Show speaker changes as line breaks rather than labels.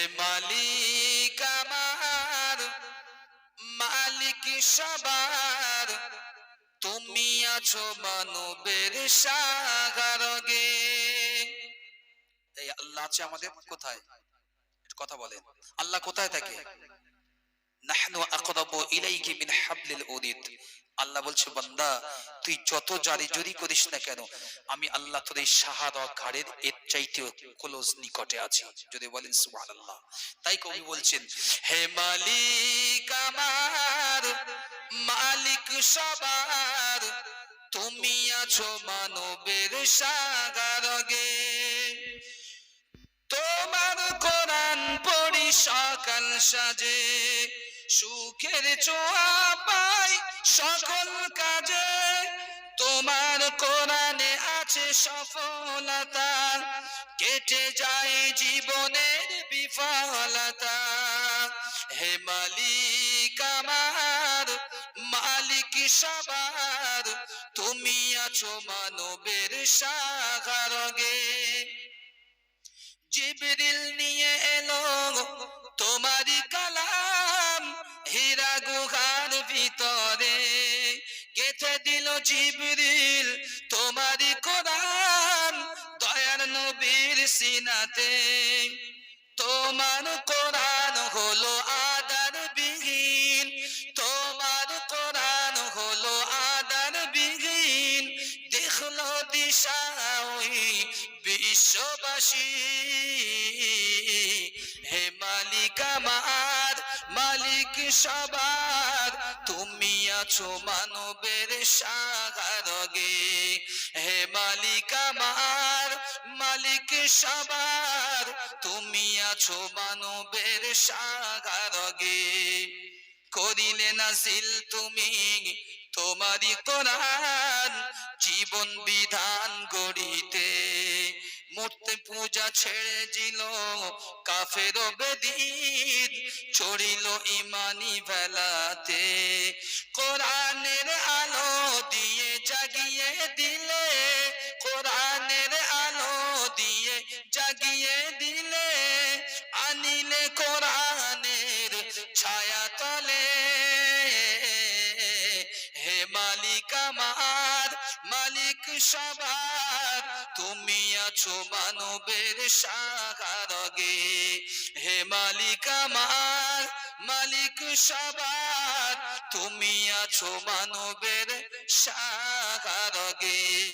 হে মালিক আমার, মালিক সবার। তুমি আছো মানবের সাগরগে। এই আল্লাহ আছে আমাদের, কোথায়? কথা বলেন। আল্লাহ কোথায় থাকে? নাহনু আকরাবু ইলাইহি মিন হাবলিল উরিদ আল্লাহ বলছে, বান্দা, তুই যত জারি জুরি করিস না কেন, আমি আল্লাহ তোর এই শাহাদা ঘাড়ের এর চাইতেও ক্লোজ নিকটে আছি। যদি বলেন সুবহানাল্লাহ। তাই কবি বলছেন, হে মালিক আমার, মালিক সবার, তুমি আছো মানবের সাগরগে। সকাল সাজে, সুখের ছোঁয়া পাই সকল কাজে। তোমার কোরআনে আছে সফলতা, কেটে যায় জীবনের বিফলতা। হে মালিক আমার, মালিক সবার, তুমি আছো মানবের সাগরগে। জিবরিল নিয়ে এলো। তোমারই কালাম হীরা গুহার ভিতরে। গেথে দিল জিবরিল তোমারই কোরআন দয়ার নবীর সিনাতে। তোমার কোরআন হলো আদার বিহীন। তোমার কোরআন হলো আদার বিহীন। দেখল দিশা বিশ্ববাসী। হে মালিক আমার, মালিক সবার, তুমি আছো মানবের সাগরগে। হে মালিক আমার, মালিক সবার, তুমি আছো মানবের সাগরগে। করিলে নাসিল তুমি, তোমারই কোরআন, জীবন বিধান গড়িতে। মূর্তি পূজা ছেড়ে দিল। কাফের চড়িল ইমানি বেলাতে কোরআনের আলো মালিক সবার, তুমি আছো মানবের সাগরগে। হে মালিক আমার, মালিক সবার, তুমি আছো মানবের সাগরগে।